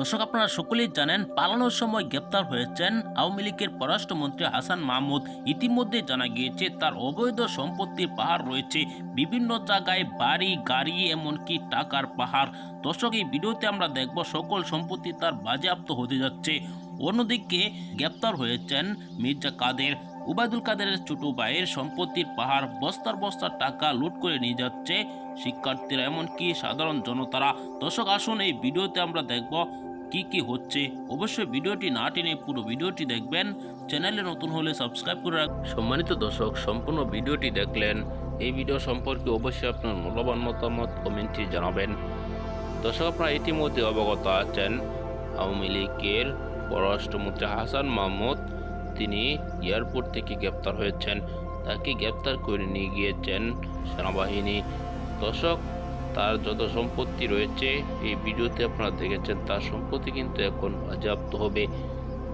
দর্শক, আপনারা সকলেই জানেন, পালানোর সময় গ্রেপ্তার হয়েছেন আওয়ামী লীগের পররাষ্ট্রমন্ত্রী হাসান মাহমুদ। ইতিমধ্যে জানা গিয়েছে, তার অবৈধ সম্পত্তির পাহাড় রয়েছে। বিভিন্ন জায়গায় বাড়ি, গাড়ি, এমনকি টাকার পাহাড়। দর্শক, এই ভিডিওতে আমরা দেখব, সকল সম্পত্তি তার বাজেয়াপ্ত হতে যাচ্ছে। অন্যদিকে, গ্রেপ্তার হয়েছেন মির্জা কাদের। উবায়দুল কাদেরের ছোট ভাইয়ের সম্পত্তির পাহাড় বস্তার বস্তার টাকা লুট করে নিয়ে যাচ্ছে শিক্ষার্থীরা, এমনকি সাধারণ জনতারা। দর্শক, আসুন এই ভিডিওতে আমরা দেখব কি কি হচ্ছে, অবশ্যই ভিডিওটি না টেনে পুরো ভিডিওটি দেখবেন। চ্যানেলে নতুন হলে সাবস্ক্রাইব করে রাখ সম্মানিত দর্শক, সম্পূর্ণ ভিডিওটি দেখলেন। এই ভিডিও সম্পর্কে অবশ্যই আপনার মূল্যবান মতামত কমেন্টে জানাবেন। দর্শক, আপনারা ইতিমধ্যে অবগত আছেন, আওয়ামী লীগের পররাষ্ট্রমন্ত্রী হাসান মাহমুদ, তিনি এয়ারপোর্ট থেকে গ্রেপ্তার হয়েছেন। তাকে গ্রেপ্তার করে নিয়ে গিয়েছেন সেনাবাহিনী। দর্শক তার যত সম্পত্তি রয়েছে, এই ভিডিওতে আপনারা দেখেছেন তার সম্পত্তি কিন্তু এখন বাজেয়াপ্ত হবে।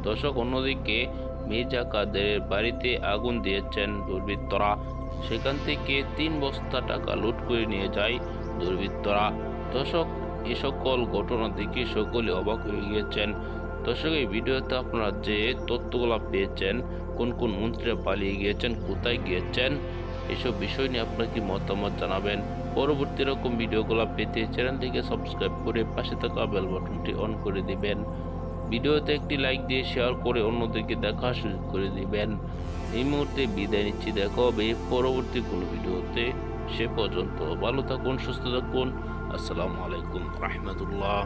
দর্শক, অন্যদিকে মির্জা কাদেরের বাড়িতে আগুন দিয়েছেন দুর্বৃত্তরা। সেখান থেকে তিন বস্তা টাকা লুট করে নিয়ে যায় দুর্বৃত্তরা। দর্শক, এ সকল ঘটনা দেখে সকলে অবাক হয়ে গিয়েছেন। দর্শক, এই ভিডিওতে আপনারা যে তথ্যগুলো পেয়েছেন, কোন কোন মন্ত্রীরা পালিয়ে গিয়েছেন, কোথায় গিয়েছেন, এসব বিষয় নিয়ে আপনার কি মতামত জানাবেন? পরবর্তী রকম ভিডিওগুলো পেতে চ্যানেলটিকে সাবস্ক্রাইব করে পাশে থাকা বেল বাটনটি অন করে দিবেন। ভিডিওতে একটি লাইক দিয়ে শেয়ার করে অন্যদেরকে দেখা সুযোগ করে দিবেন। এই মুহূর্তে বিদায় নিচ্ছি, দেখা হবে পরবর্তী কোনো ভিডিওতে। সে পর্যন্ত ভালো থাকুন, সুস্থ থাকুন। আসসালামু আলাইকুম, রহমতুল্লাহ।